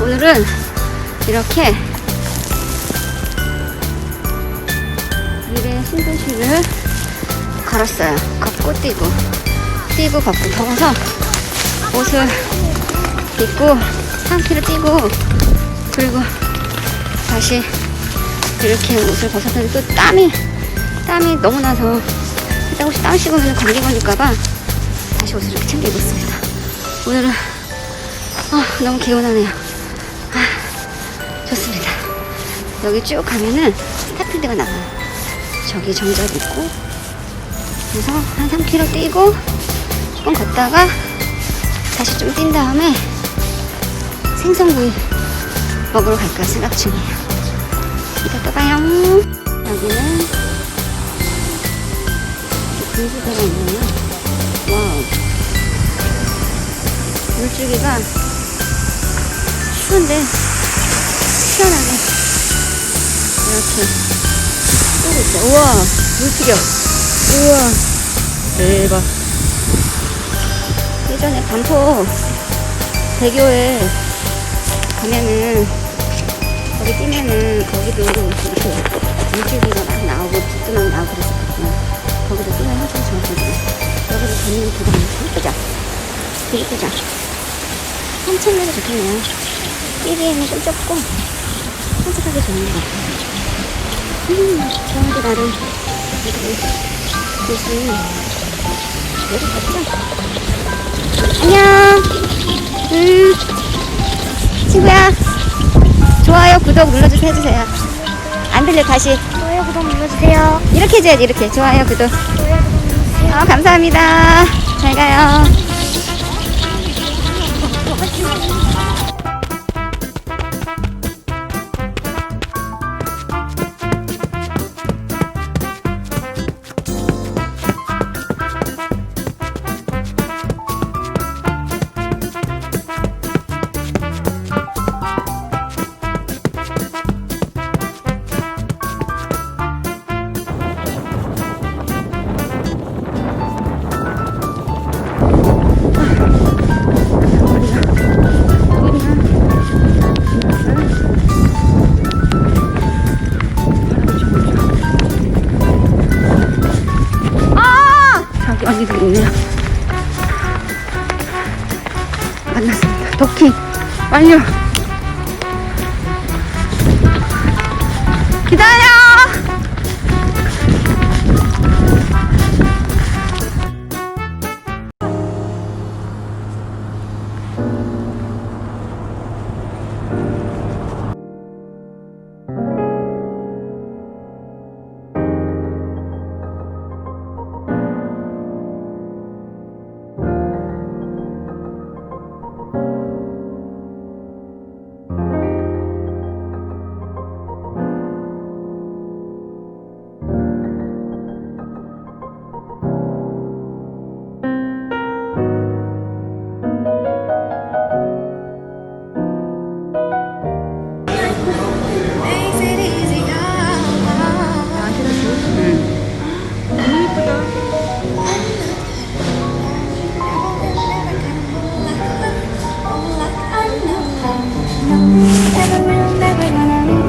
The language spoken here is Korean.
오늘은 이렇게 미래 신도시를 걸었어요. 걷고 뛰고 뛰고 걷고 더워서 옷을 입고 3km 뛰고 그리고 다시 이렇게 옷을 벗었더니 또 땀이 땀이 너무 나서 일단 혹시 땀 씹으면 감기 걸릴까봐 다시 옷을 이렇게 챙겨 입었습니다. 오늘은 아, 너무 개운하네요. 아, 좋습니다. 여기 쭉 가면은 스타필드가 나와요. 저기 정자 있고 그래서 한 3km 뛰고 조금 걷다가 다시 좀 뛴 다음에 생선구이 먹으러 갈까 생각 중이에요. 이따 또 봐요. 여기는 분수대가 있네요. 와우. 물줄기가 추운데 시원하게 이렇게 뜨고 있어요. 우와, 물 튀겨. 우와, 대박. 예전에 반포 대교에 가면은 거기 뛰면은 거기도 이렇게 물줄기가 막 나오고 빛도 막 나오고 그랬었거든요. 거기도 뛰면 엄청 좋았거든요. 여기도 걷는 엄청 예쁘죠? 되게 예쁘죠? 산책로도 좋겠네요. 뛰기에는 좀 좁고 산책하기 좋은 것 같아요. 음, 겨울도 나름 이렇게 곳이 여기 갔죠? 안녕. 음, 친구야. 좋아요, 구독 눌러주세요. 해주세요. 안 들려 다시. 좋아요, 구독 눌러주세요. 이렇게 해줘야지 이렇게. 좋아요, 구독. 어, 감사합니다. 잘 가요. 언니도 있네요. 만났습니다. 도킹 완료. never will, never will.